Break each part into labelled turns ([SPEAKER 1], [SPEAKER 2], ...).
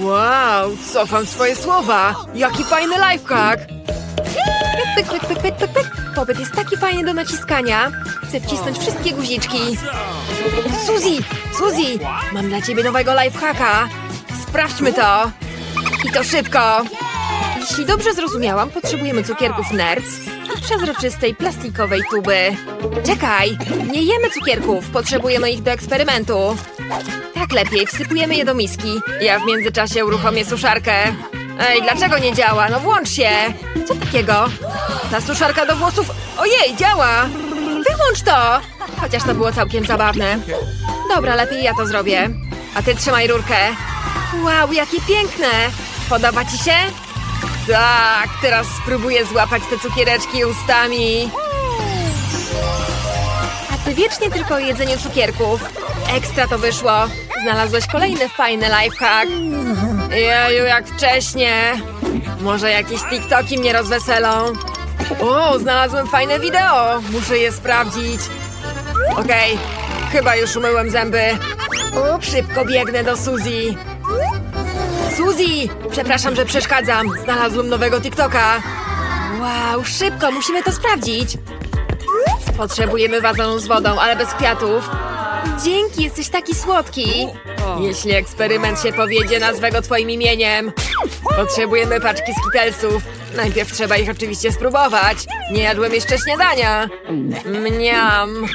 [SPEAKER 1] Wow, cofam swoje słowa. Jaki fajny lifehack. Pyk, pyk, pyk, pyk, pyk, pyk. Popyt jest taki fajny do naciskania. Chcę wcisnąć wszystkie guziczki. Suzy, Suzy, mam dla ciebie nowego lifehacka. Sprawdźmy to. I to szybko. Jeśli dobrze zrozumiałam, potrzebujemy cukierków Nerds i przezroczystej plastikowej tuby. Czekaj, nie jemy cukierków, potrzebujemy ich do eksperymentu. Tak lepiej, wsypujemy je do miski. Ja w międzyczasie uruchomię suszarkę. Ej, dlaczego nie działa? No włącz się! Co takiego? Ta suszarka do włosów... Ojej, działa! Wyłącz to! Chociaż to było całkiem zabawne. Dobra, lepiej ja to zrobię. A ty trzymaj rurkę. Wow, jakie piękne! Podoba ci się? Tak, teraz spróbuję złapać te cukiereczki ustami. A ty wiecznie tylko o jedzeniu cukierków. Ekstra to wyszło. Znalazłeś kolejny fajny lifehack. Jeju, jak wcześnie. Może jakieś TikToki mnie rozweselą. O, znalazłem fajne wideo. Muszę je sprawdzić. Okej, chyba już umyłem zęby. Szybko biegnę do Suzy. Suzy! Przepraszam, że przeszkadzam. Znalazłem nowego TikToka. Wow, szybko, musimy to sprawdzić. Potrzebujemy wazonu z wodą, ale bez kwiatów. Dzięki, jesteś taki słodki. Jeśli eksperyment się powiedzie, nazwę go twoim imieniem. Potrzebujemy paczki skitelsów. Najpierw trzeba ich oczywiście spróbować. Nie jadłem jeszcze śniadania. Mniam.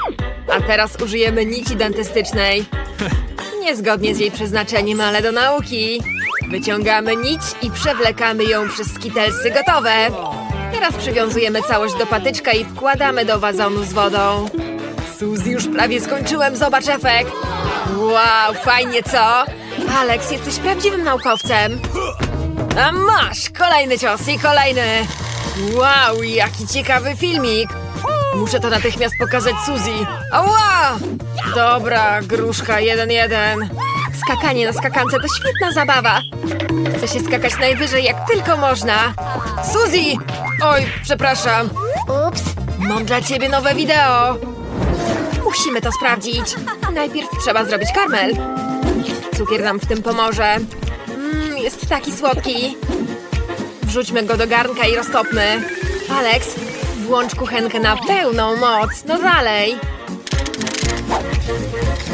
[SPEAKER 1] A teraz użyjemy nici dentystycznej. Niezgodnie z jej przeznaczeniem, ale do nauki. Wyciągamy nić i przewlekamy ją przez skitelsy gotowe. Teraz przywiązujemy całość do patyczka i wkładamy do wazonu z wodą. Suzy, już prawie skończyłem, zobacz efekt. Wow, fajnie, co? Alex, jesteś prawdziwym naukowcem. A masz, kolejny cios i kolejny. Wow, jaki ciekawy filmik. Muszę to natychmiast pokazać Suzy. Ała! Dobra, gruszka 1-1. Skakanie na skakance to świetna zabawa. Chcę się skakać najwyżej jak tylko można. Suzy! Oj, przepraszam. Ups. Mam dla ciebie nowe wideo. Musimy to sprawdzić. Najpierw trzeba zrobić karmel. Cukier nam w tym pomoże. Mmm, jest taki słodki. Wrzućmy go do garnka i roztopmy. Alex, włącz kuchenkę na pełną moc. No dalej.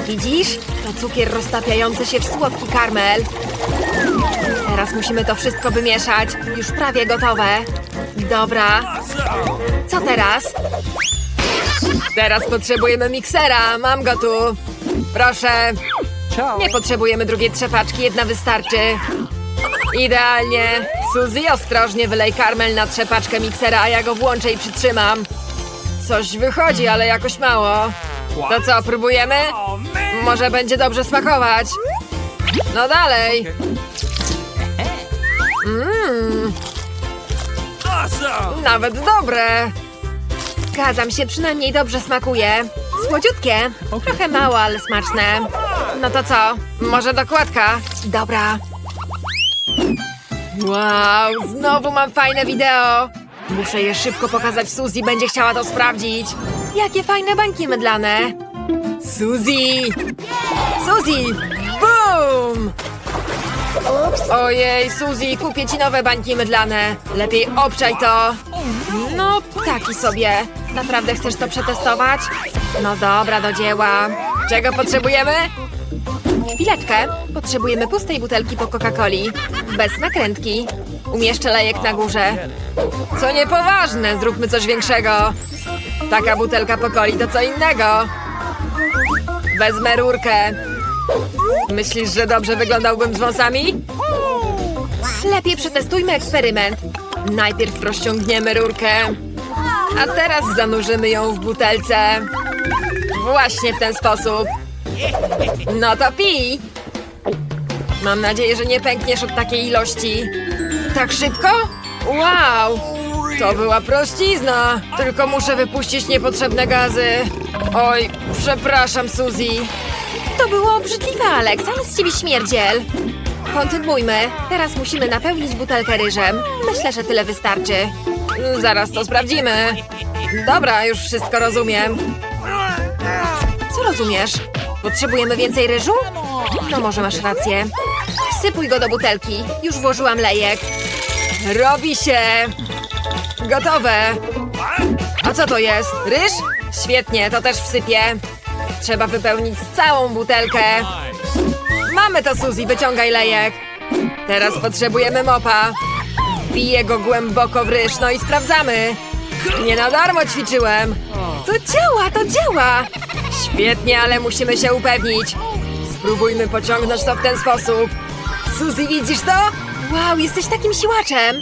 [SPEAKER 1] Widzisz? To cukier roztapiający się w słodki karmel. Teraz musimy to wszystko wymieszać. Już prawie gotowe. Dobra. Co teraz? Teraz potrzebujemy miksera. Mam go tu. Proszę. Nie potrzebujemy drugiej trzepaczki, jedna wystarczy. Idealnie. Suzy, ostrożnie wylej karmel na trzepaczkę miksera, a ja go włączę i przytrzymam. Coś wychodzi, ale jakoś mało. To co, próbujemy? Może będzie dobrze smakować. No dalej. Mmm, nawet dobre. Zgadzam się, przynajmniej dobrze smakuje. Słodziutkie. Trochę mało, ale smaczne. No to co? Może dokładka? Dobra. Wow, znowu mam fajne wideo. Muszę je szybko pokazać Suzy, będzie chciała to sprawdzić. Jakie fajne bańki mydlane. Suzy! Suzy! Boom! Ojej, Suzy, kupię ci nowe bańki mydlane. Lepiej obczaj to. No, taki sobie. Naprawdę chcesz to przetestować? No dobra, do dzieła. Czego potrzebujemy? Chwileczkę. Potrzebujemy pustej butelki po Coca-Coli. Bez nakrętki. Umieszczę lejek na górze. Co niepoważne, zróbmy coś większego. Taka butelka po coli to co innego. Wezmę rurkę. Myślisz, że dobrze wyglądałbym z wąsami? Lepiej przetestujmy eksperyment. Najpierw rozciągniemy rurkę, a teraz zanurzymy ją w butelce. Właśnie w ten sposób. No to pij. Mam nadzieję, że nie pękniesz od takiej ilości. Tak szybko? Wow! To była prościzna. Tylko muszę wypuścić niepotrzebne gazy. Oj, przepraszam, Suzy. To było obrzydliwe, Alex, ale z ciebie śmierdziel. Kontynuujmy. Teraz musimy napełnić butelkę ryżem. Myślę, że tyle wystarczy. Zaraz to sprawdzimy. Dobra, już wszystko rozumiem. Co rozumiesz? Potrzebujemy więcej ryżu? No może masz rację. Wsypuj go do butelki. Już włożyłam lejek. Robi się! Gotowe! A co to jest? Ryż? Świetnie, to też wsypię. Trzeba wypełnić całą butelkę. Mamy to, Suzy, wyciągaj lejek. Teraz potrzebujemy mopa. Wbiję go głęboko w ryż, no i sprawdzamy. Nie na darmo ćwiczyłem. To działa, to działa. Świetnie, ale musimy się upewnić. Spróbujmy pociągnąć to w ten sposób. Suzy, widzisz to? Wow, jesteś takim siłaczem.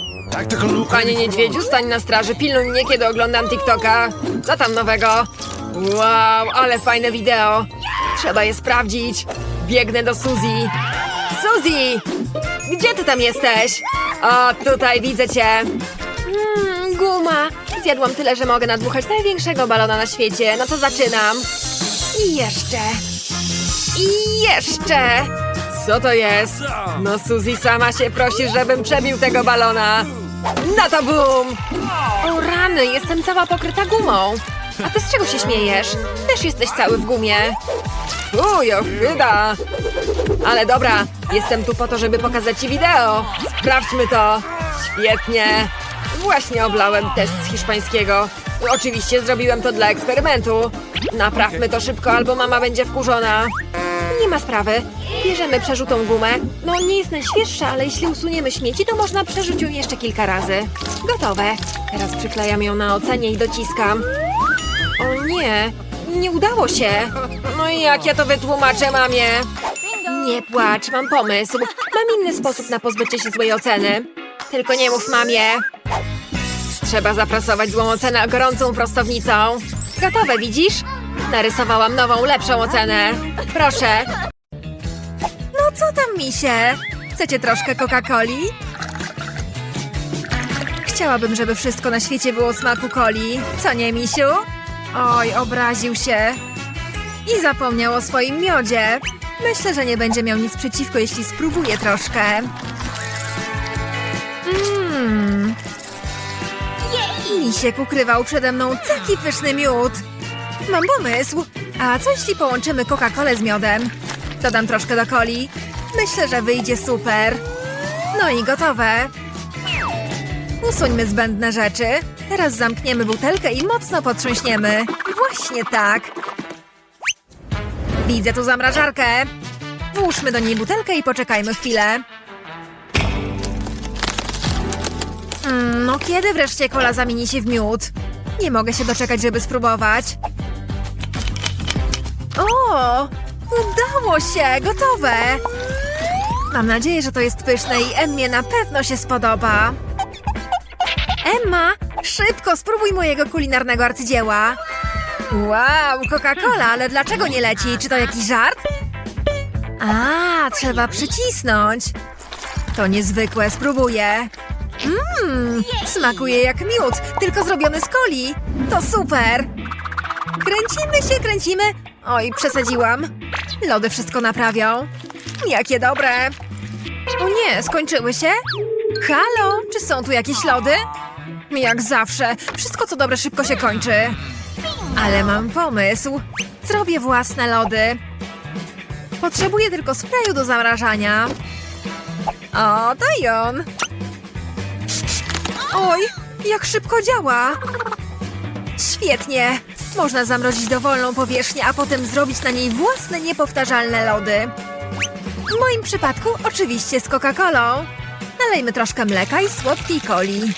[SPEAKER 2] Look.
[SPEAKER 1] Panie niedźwiedziu, stań na straży, pilnuj mnie, kiedy oglądam TikToka. Co tam nowego? Wow, ale fajne wideo. Trzeba je sprawdzić. Biegnę do Suzy. Suzy! Gdzie ty tam jesteś? O, tutaj widzę cię. Mmm, guma. Zjadłam tyle, że mogę nadmuchać największego balona na świecie. No to zaczynam. I jeszcze. I jeszcze. Co to jest? No Suzy sama się prosi, żebym przebił tego balona. No to bum! O rany, jestem cała pokryta gumą. A ty z czego się śmiejesz? Też jesteś cały w gumie. Uj, ochyda! Ale dobra, jestem tu po to, żeby pokazać ci wideo. Sprawdźmy to. Świetnie. Właśnie oblałem test z hiszpańskiego. Oczywiście zrobiłem to dla eksperymentu. Naprawmy to szybko, albo mama będzie wkurzona. Nie ma sprawy. Bierzemy przerzutą gumę. No, nie jest najświeższa, ale jeśli usuniemy śmieci, to można przerzucić ją jeszcze kilka razy. Gotowe. Teraz przyklejam ją na ocenie i dociskam. O nie, nie udało się. No i jak ja to wytłumaczę mamie? Nie płacz, mam pomysł. Mam inny sposób na pozbycie się złej oceny. Tylko nie mów mamie. Trzeba zaprasować złą ocenę gorącą prostownicą. Gotowe, widzisz? Narysowałam nową, lepszą ocenę. Proszę. No co tam, misie? Chcecie troszkę Coca-Coli? Chciałabym, żeby wszystko na świecie było smaku coli. Co nie, misiu? Oj, obraził się. I zapomniał o swoim miodzie. Myślę, że nie będzie miał nic przeciwko, jeśli spróbuję troszkę. Mmm. Misiek ukrywał przede mną taki pyszny miód. Mam pomysł. A co jeśli połączymy Coca-Colę z miodem? Dodam troszkę do coli. Myślę, że wyjdzie super. No i gotowe. Usuńmy zbędne rzeczy. Teraz zamkniemy butelkę i mocno potrząśniemy. Właśnie tak. Widzę tu zamrażarkę. Włóżmy do niej butelkę i poczekajmy chwilę. Mm, no kiedy wreszcie kola zamieni się w miód? Nie mogę się doczekać, żeby spróbować. O! Udało się! Gotowe! Mam nadzieję, że to jest pyszne i Emmie na pewno się spodoba. Emma, szybko spróbuj mojego kulinarnego arcydzieła. Wow, Coca-Cola, ale dlaczego nie leci? Czy to jakiś żart? A, trzeba przycisnąć. To niezwykłe, spróbuję. Mmm, smakuje jak miód, tylko zrobiony z coli. To super. Kręcimy się, kręcimy. Oj, przesadziłam. Lody wszystko naprawią. Jakie dobre. O nie, skończyły się? Halo, czy są tu jakieś lody? Jak zawsze, wszystko co dobre szybko się kończy. Ale mam pomysł. Zrobię własne lody. Potrzebuję tylko sprayu do zamrażania. O, to on. Oj, jak szybko działa. Świetnie. Można zamrozić dowolną powierzchnię, a potem zrobić na niej własne niepowtarzalne lody. W moim przypadku oczywiście z Coca-Colą. Nalejmy troszkę mleka i słodkiej coli.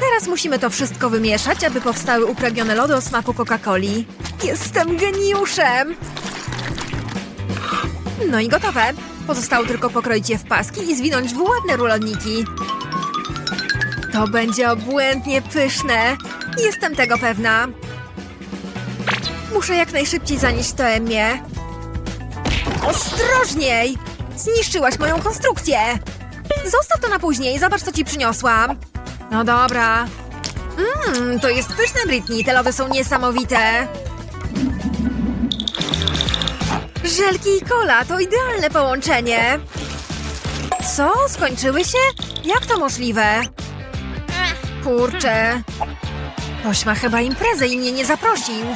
[SPEAKER 1] Teraz musimy to wszystko wymieszać, aby powstały upragnione lody o smaku Coca-Coli. Jestem geniuszem! No i gotowe. Pozostało tylko pokroić je w paski i zwinąć w ładne ruloniki. To będzie obłędnie pyszne. Jestem tego pewna. Muszę jak najszybciej zanieść to Emmie. Ostrożniej! Zniszczyłaś moją konstrukcję! Zostaw to na później, zobacz co ci przyniosłam. No dobra. Mmm, to jest pyszne, Britney. Te lody są niesamowite. Żelki i kola to idealne połączenie. Co? Skończyły się? Jak to możliwe? Kurczę. Ktoś ma chyba imprezę i mnie nie zaprosił.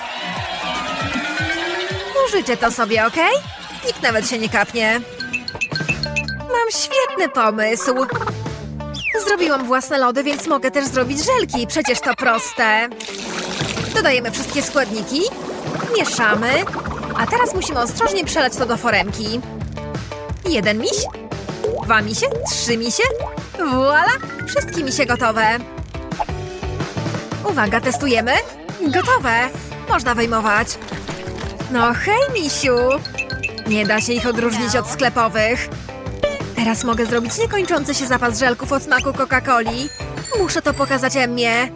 [SPEAKER 1] Pożyczę to sobie, okej? Nikt nawet się nie kapnie. Mam świetny pomysł. Zrobiłam własne lody, więc mogę też zrobić żelki. Przecież to proste. Dodajemy wszystkie składniki. Mieszamy. A teraz musimy ostrożnie przelać to do foremki. Jeden miś, dwa misie, trzy misie. Voila! Wszystkie misie gotowe. Uwaga, testujemy. Gotowe. Można wyjmować. No hej, misiu. Nie da się ich odróżnić od sklepowych. Teraz mogę zrobić niekończący się zapas żelków o smaku Coca-Coli. Muszę to pokazać Emmie.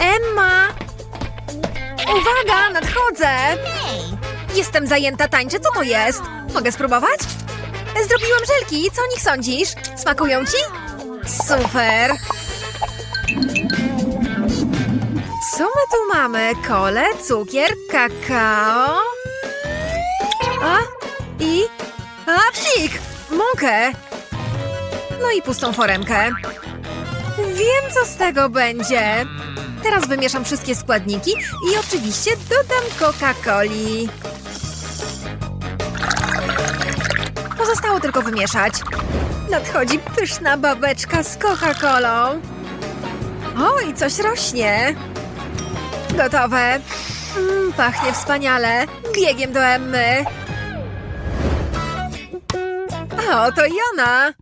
[SPEAKER 1] Emma! Uwaga, nadchodzę! Jestem zajęta tańczę, co to jest? Mogę spróbować? Zrobiłam żelki, co o nich sądzisz? Smakują ci? Super! Co my tu mamy? Kole, cukier, kakao... A? I... A, psik! Mąkę! No i pustą foremkę. Wiem, co z tego będzie. Teraz wymieszam wszystkie składniki i oczywiście dodam Coca-Coli. Pozostało tylko wymieszać. Nadchodzi pyszna babeczka z Coca-Colą. Oj, coś rośnie. Gotowe. Mm, pachnie wspaniale. Biegiem do Emmy. O, to Jona.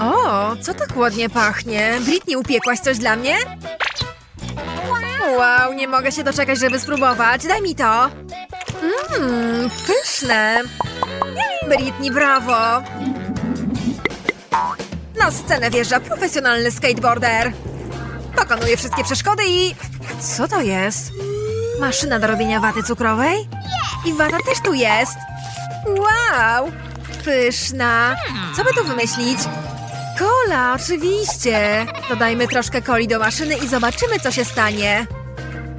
[SPEAKER 1] O, co tak ładnie pachnie? Britney, upiekłaś coś dla mnie? Wow, nie mogę się doczekać, żeby spróbować. Daj mi to. Mmm, pyszne. Britney, brawo. Na scenę wjeżdża profesjonalny skateboarder. Pokonuje wszystkie przeszkody i... Co to jest? Maszyna do robienia waty cukrowej? I wata też tu jest. Wow! Pyszna. Co by tu wymyślić? Kola, oczywiście. Dodajmy troszkę coli do maszyny i zobaczymy, co się stanie.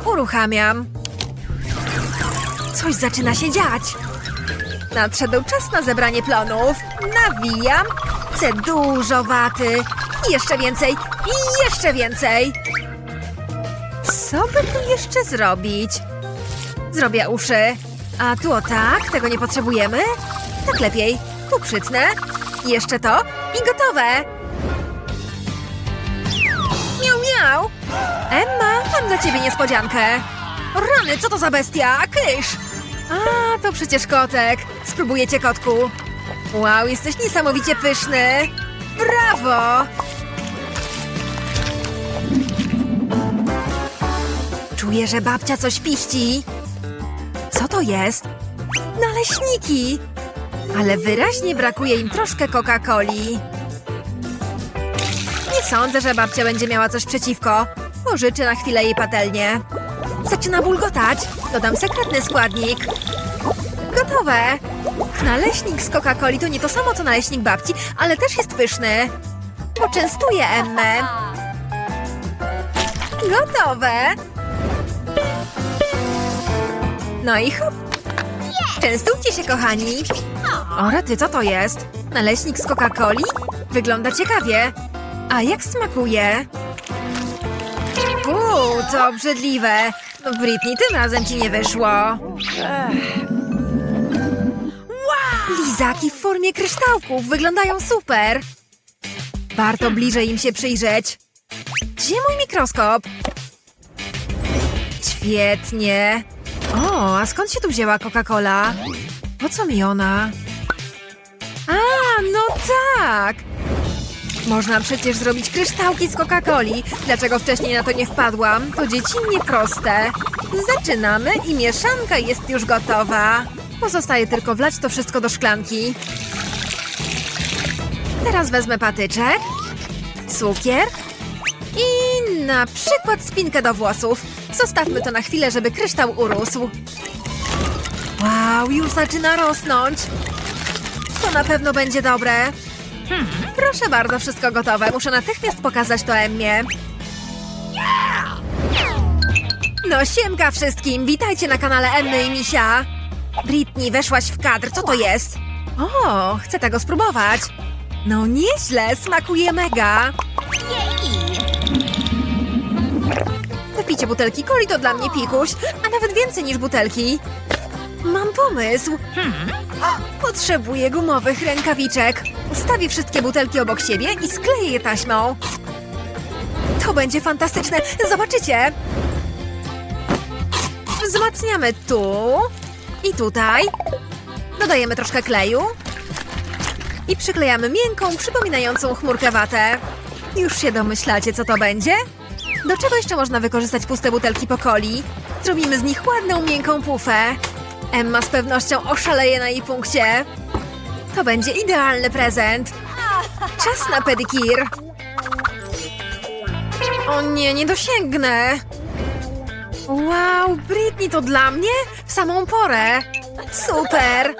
[SPEAKER 1] Uruchamiam. Coś zaczyna się dziać. Nadszedł czas na zebranie plonów. Nawijam. Chcę dużo waty. I jeszcze więcej. I jeszcze więcej. Co by tu jeszcze zrobić? Zrobię uszy. A tu o tak, tego nie potrzebujemy. Tak lepiej. Tu przytnę. Jeszcze to i gotowe. Miau, miau. Emma, mam dla ciebie niespodziankę. Rany, co to za bestia? Kysz! A, to przecież kotek. Spróbujecie kotku. Wow, jesteś niesamowicie pyszny. Brawo! Czuję, że babcia coś piści. Co to jest? Naleśniki! Ale wyraźnie brakuje im troszkę Coca-Coli. Nie sądzę, że babcia będzie miała coś przeciwko. Pożyczy na chwilę jej patelnię. Zaczyna bulgotać. Dodam sekretny składnik. Gotowe. Naleśnik z Coca-Coli to nie to samo co naleśnik babci, ale też jest pyszny. Poczęstuję Emmę. Gotowe. No i hop. Częstujcie się, kochani. O, rety, co to jest? Naleśnik z Coca-Coli? Wygląda ciekawie. A jak smakuje? Uuu, to obrzydliwe. Britney, tym razem ci nie wyszło. Lizaki w formie kryształków wyglądają super. Warto bliżej im się przyjrzeć. Gdzie mój mikroskop? Świetnie. O, a skąd się tu wzięła Coca-Cola? Po co mi ona? A, no tak! Można przecież zrobić kryształki z Coca-Coli. Dlaczego wcześniej na to nie wpadłam? To dziecinnie proste. Zaczynamy i mieszanka jest już gotowa. Pozostaje tylko wlać to wszystko do szklanki. Teraz wezmę patyczek, cukier i na przykład spinkę do włosów. Zostawmy to na chwilę, żeby kryształ urósł. Wow, już zaczyna rosnąć. Na pewno będzie dobre. Proszę bardzo, wszystko gotowe. Muszę natychmiast pokazać to Emmie. No siemka wszystkim, witajcie na kanale Emmy i Misia. Britney, weszłaś w kadr, co to jest? O, chcę tego spróbować. No nieźle, smakuje mega. Wypicie butelki coli to dla mnie pikuś, a nawet więcej niż butelki. Mam pomysł. Potrzebuję gumowych rękawiczek. Ustawię wszystkie butelki obok siebie i skleję je taśmą. To będzie fantastyczne. Zobaczycie. Wzmacniamy tu i tutaj. Dodajemy troszkę kleju. I przyklejamy miękką, przypominającą chmurkę watę. Już się domyślacie, co to będzie? Do czego jeszcze można wykorzystać puste butelki po coli? Zrobimy z nich ładną, miękką pufę. Emma z pewnością oszaleje na jej punkcie. To będzie idealny prezent. Czas na pedikir. O nie, nie dosięgnę. Wow, Britney to dla mnie? W samą porę. Super.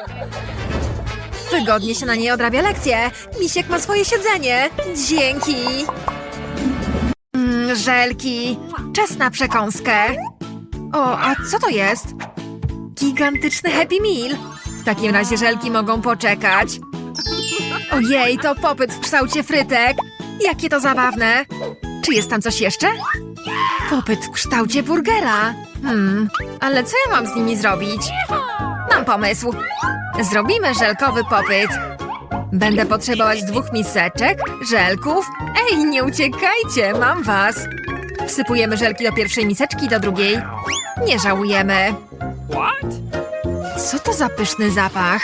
[SPEAKER 1] Wygodnie się na niej odrabia lekcje. Misiek ma swoje siedzenie. Dzięki. Mm, żelki. Czas na przekąskę. O, a co to jest? Gigantyczny Happy Meal. W takim razie żelki mogą poczekać. Ojej, to popyt w kształcie frytek. Jakie to zabawne. Czy jest tam coś jeszcze? Popyt w kształcie burgera. Hmm, ale co ja mam z nimi zrobić? Mam pomysł. Zrobimy żelkowy popyt. Będę potrzebować dwóch miseczek, żelków. Ej, nie uciekajcie, mam was. Wsypujemy żelki do pierwszej miseczki, do drugiej. Nie żałujemy. Co to za pyszny zapach?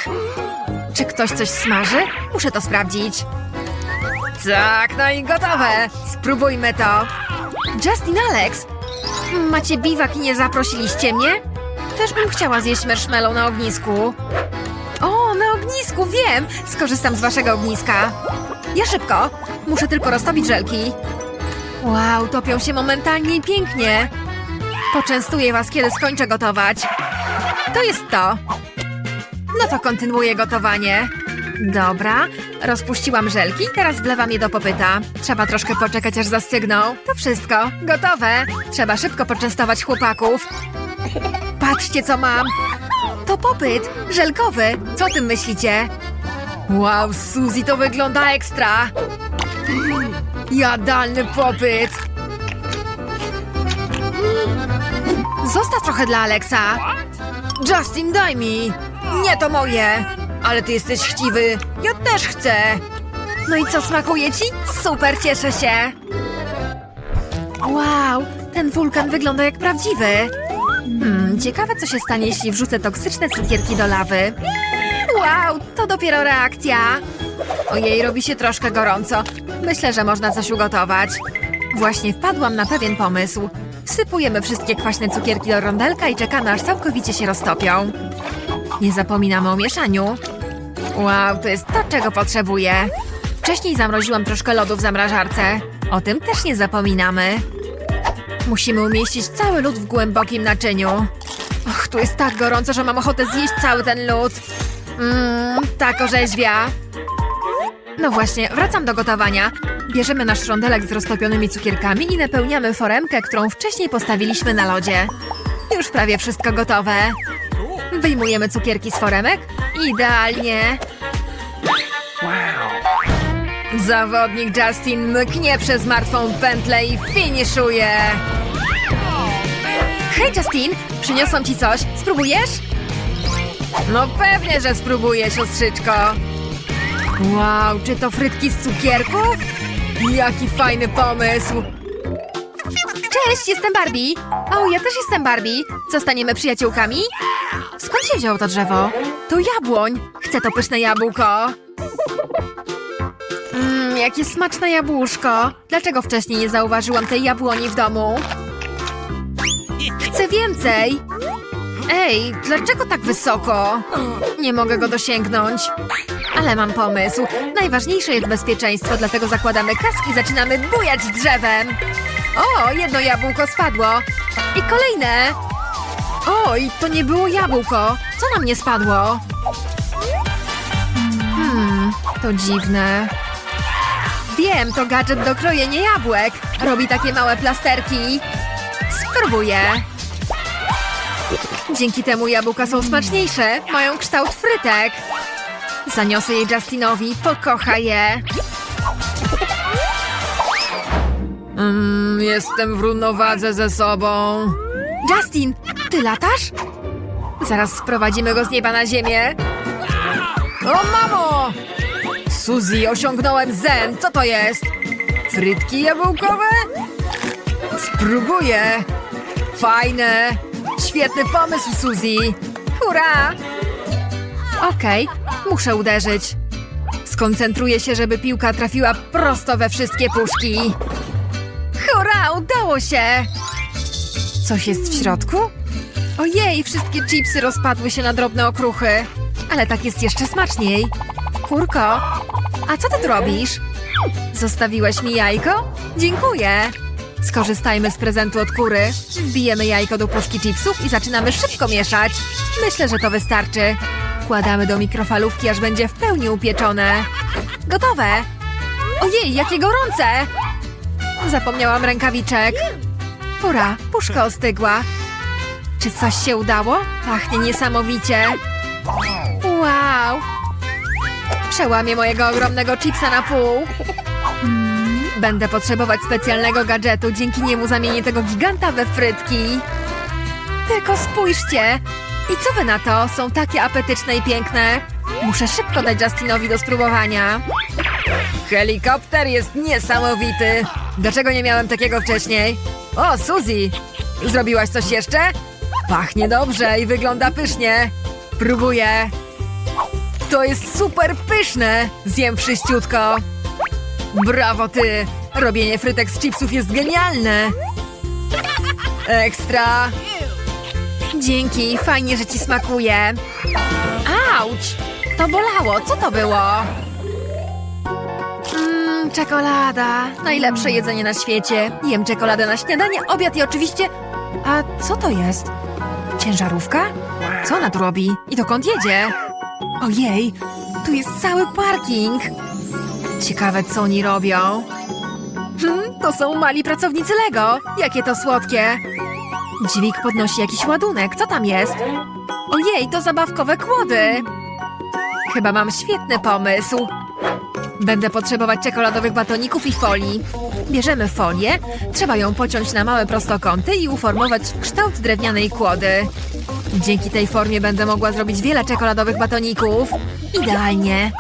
[SPEAKER 1] Czy ktoś coś smaży? Muszę to sprawdzić. Tak, no i gotowe. Spróbujmy to. Justin Alex, macie biwak i nie zaprosiliście mnie? Też bym chciała zjeść marshmallow na ognisku. O, na ognisku, wiem! Skorzystam z waszego ogniska. Ja szybko. Muszę tylko roztopić żelki. Wow, topią się momentalnie i pięknie. Poczęstuję was, kiedy skończę gotować. To jest to. No to kontynuuję gotowanie. Dobra, rozpuściłam żelki, teraz wlewam je do popyta. Trzeba troszkę poczekać, aż zastygną. To wszystko, gotowe. Trzeba szybko poczęstować chłopaków. Patrzcie, co mam. To popyt, żelkowy. Co o tym myślicie? Wow, Suzy, to wygląda ekstra. Jadalny popyt. Zostaw trochę dla Alexa. Justin, daj mi. Nie, to moje. Ale ty jesteś chciwy. Ja też chcę. No i co, smakuje ci? Super, cieszę się. Wow, ten wulkan wygląda jak prawdziwy. Hmm, ciekawe co się stanie, jeśli wrzucę toksyczne cukierki do lawy. Wow, to dopiero reakcja. Ojej, robi się troszkę gorąco. Myślę, że można coś ugotować. Właśnie wpadłam na pewien pomysł. Wsypujemy wszystkie kwaśne cukierki do rondelka i czekamy, aż całkowicie się roztopią. Nie zapominamy o mieszaniu. Wow, to jest to, czego potrzebuję. Wcześniej zamroziłam troszkę lodu w zamrażarce. O tym też nie zapominamy. Musimy umieścić cały lód w głębokim naczyniu. Och, tu jest tak gorąco, że mam ochotę zjeść cały ten lód. Mmm, tak orzeźwia. No właśnie, wracam do gotowania. Bierzemy nasz rondelek z roztopionymi cukierkami i napełniamy foremkę, którą wcześniej postawiliśmy na lodzie. Już prawie wszystko gotowe. Wyjmujemy cukierki z foremek. Idealnie. Zawodnik Justin mknie przez martwą pętlę i finiszuje. Hej Justin, przyniosłam ci coś. Spróbujesz? No pewnie, że spróbuję, siostrzyczko. Wow, czy to frytki z cukierków? Jaki fajny pomysł. Cześć, jestem Barbie. O, ja też jestem Barbie. Zostaniemy przyjaciółkami? Skąd się wzięło to drzewo? To jabłoń. Chcę to pyszne jabłko. Mmm, jakie smaczne jabłuszko. Dlaczego wcześniej nie zauważyłam tej jabłoni w domu? Chcę więcej. Ej, dlaczego tak wysoko? Nie mogę go dosięgnąć. Ale mam pomysł. Najważniejsze jest bezpieczeństwo, dlatego zakładamy kask i zaczynamy bujać drzewem. O, jedno jabłko spadło. I kolejne. Oj, to nie było jabłko. Co na mnie spadło? Hmm, to dziwne. Wiem, to gadżet do krojenia jabłek. Robi takie małe plasterki. Spróbuję. Dzięki temu jabłka są smaczniejsze. Mają kształt frytek. Zaniosę je Justinowi. Pokocha je. Mm, jestem w równowadze ze sobą. Justin, ty latasz? Zaraz sprowadzimy go z nieba na ziemię. O mamo! Suzy, osiągnąłem zen. Co to jest? Frytki jabłkowe? Spróbuję. Fajne. Świetny pomysł, Suzy. Hurra! Okej, muszę uderzyć. Skoncentruję się, żeby piłka trafiła prosto we wszystkie puszki. Hurra, udało się! Coś jest w środku? Ojej, wszystkie chipsy rozpadły się na drobne okruchy. Ale tak jest jeszcze smaczniej. Kurko, a co ty robisz? Zostawiłeś mi jajko? Dziękuję. Skorzystajmy z prezentu od kury. Wbijemy jajko do puszki chipsów i zaczynamy szybko mieszać. Myślę, że to wystarczy. Wkładamy do mikrofalówki, aż będzie w pełni upieczone. Gotowe! Ojej, jakie gorące! Zapomniałam rękawiczek. Pora, puszka ostygła. Czy coś się udało? Pachnie niesamowicie. Wow! Przełamię mojego ogromnego chipsa na pół. Będę potrzebować specjalnego gadżetu. Dzięki niemu zamienię tego giganta we frytki. Tylko spójrzcie! I co wy na to? Są takie apetyczne i piękne. Muszę szybko dać Justinowi do spróbowania. Helikopter jest niesamowity. Dlaczego nie miałem takiego wcześniej? O, Suzy! Zrobiłaś coś jeszcze? Pachnie dobrze i wygląda pysznie. Próbuję. To jest super pyszne. Zjem wszyściutko. Brawo ty! Robienie frytek z chipsów jest genialne. Ekstra. Dzięki, fajnie, że ci smakuje. Auć! To bolało, co to było? Mmm, czekolada. Najlepsze jedzenie na świecie. Jem czekoladę na śniadanie, obiad i oczywiście... A co to jest? Ciężarówka? Co ona tu robi? I dokąd jedzie? Ojej, tu jest cały parking. Ciekawe, co oni robią. Hmm, to są mali pracownicy Lego. Jakie to słodkie. Dźwig podnosi jakiś ładunek. Co tam jest? Ojej, to zabawkowe kłody. Chyba mam świetny pomysł. Będę potrzebować czekoladowych batoników i folii. Bierzemy folię, trzeba ją pociąć na małe prostokąty i uformować w kształt drewnianej kłody. Dzięki tej formie będę mogła zrobić wiele czekoladowych batoników. Idealnie.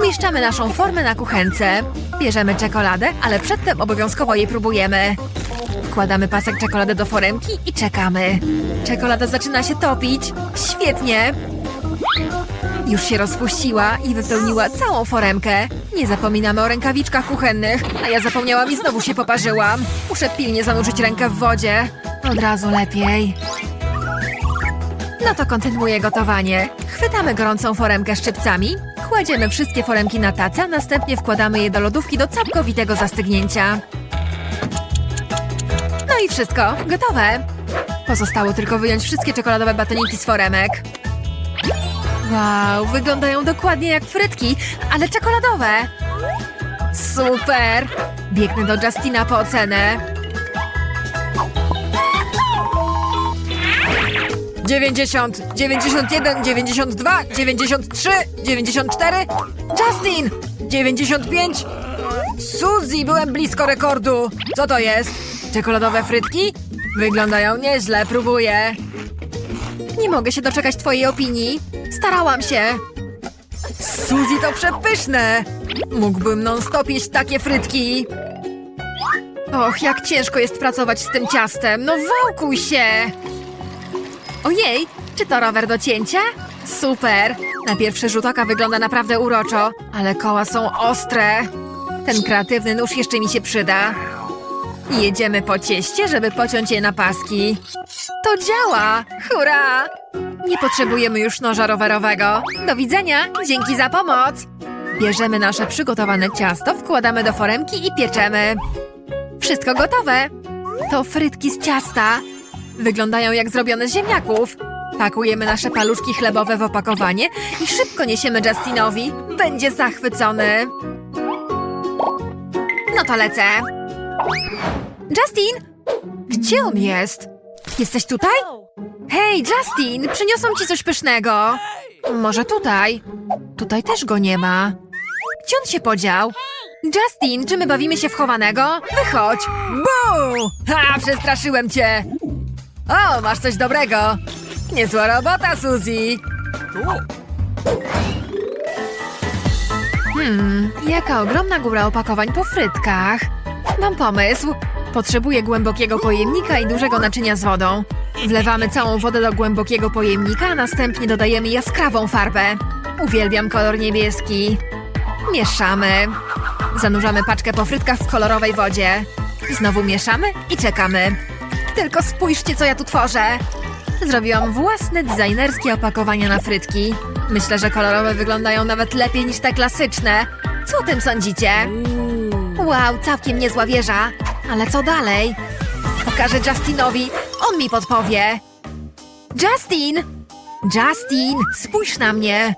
[SPEAKER 1] Umieszczamy naszą formę na kuchence. Bierzemy czekoladę, ale przedtem obowiązkowo jej próbujemy. Wkładamy pasek czekolady do foremki i czekamy. Czekolada zaczyna się topić. Świetnie! Już się rozpuściła i wypełniła całą foremkę. Nie zapominamy o rękawiczkach kuchennych, a ja zapomniałam i znowu się poparzyłam. Muszę pilnie zanurzyć rękę w wodzie. Od razu lepiej. No to kontynuuję gotowanie. Chwytamy gorącą foremkę szczypcami, kładziemy wszystkie foremki na tacę, następnie wkładamy je do lodówki do całkowitego zastygnięcia. No i wszystko, gotowe. Pozostało tylko wyjąć wszystkie czekoladowe batoniki z foremek. Wow, wyglądają dokładnie jak frytki, ale czekoladowe. Super! Biegnę do Justina po ocenę. 90, 91, 92, 93, 94. Justin! 95. Suzy, byłem blisko rekordu. Co to jest? Czekoladowe frytki? Wyglądają nieźle, próbuję. Nie mogę się doczekać twojej opinii. Starałam się. Suzy, to przepyszne. Mógłbym non-stop jeść takie frytki. Och, jak ciężko jest pracować z tym ciastem. No wałkuj się. Ojej, czy to rower do cięcia? Super! Na pierwszy rzut oka wygląda naprawdę uroczo, ale koła są ostre. Ten kreatywny nóż jeszcze mi się przyda. Jedziemy po cieście, żeby pociąć je na paski. To działa! Hurra! Nie potrzebujemy już noża rowerowego. Do widzenia! Dzięki za pomoc! Bierzemy nasze przygotowane ciasto, wkładamy do foremki i pieczemy. Wszystko gotowe! To frytki z ciasta. Wyglądają jak zrobione z ziemniaków. Pakujemy nasze paluszki chlebowe w opakowanie i szybko niesiemy Justinowi. Będzie zachwycony. No to lecę. Justin! Gdzie on jest? Jesteś tutaj? Hej, Justin! Przyniosłam ci coś pysznego. Może tutaj? Tutaj też go nie ma. Gdzie on się podział? Justin, czy my bawimy się w chowanego? Wychodź! Bu! Ha, przestraszyłem cię! O, masz coś dobrego! Niezła robota, Suzy! Hmm, jaka ogromna góra opakowań po frytkach. Mam pomysł. Potrzebuję głębokiego pojemnika i dużego naczynia z wodą. Wlewamy całą wodę do głębokiego pojemnika, a następnie dodajemy jaskrawą farbę. Uwielbiam kolor niebieski. Mieszamy. Zanurzamy paczkę po frytkach w kolorowej wodzie. Znowu mieszamy i czekamy. Tylko spójrzcie, co ja tu tworzę. Zrobiłam własne designerskie opakowania na frytki. Myślę, że kolorowe wyglądają nawet lepiej niż te klasyczne. Co o tym sądzicie? Wow, całkiem niezła wieża. Ale co dalej? Pokażę Justinowi. On mi podpowie. Justin! Justin, spójrz na mnie.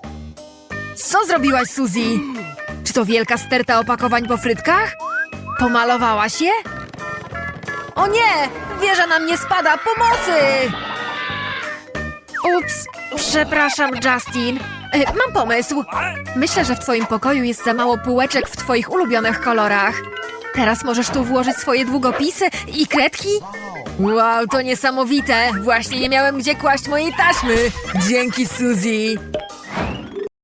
[SPEAKER 1] Co zrobiłaś, Suzy? Czy to wielka sterta opakowań po frytkach? Pomalowałaś je? O nie! Wieża na mnie spada! Pomocy! Ups, przepraszam, Justin. E, Mam pomysł. Myślę, że w twoim pokoju jest za mało półeczek w twoich ulubionych kolorach. Teraz możesz tu włożyć swoje długopisy i kredki? Wow, to niesamowite! Właśnie nie miałem gdzie kłaść mojej taśmy! Dzięki, Suzy!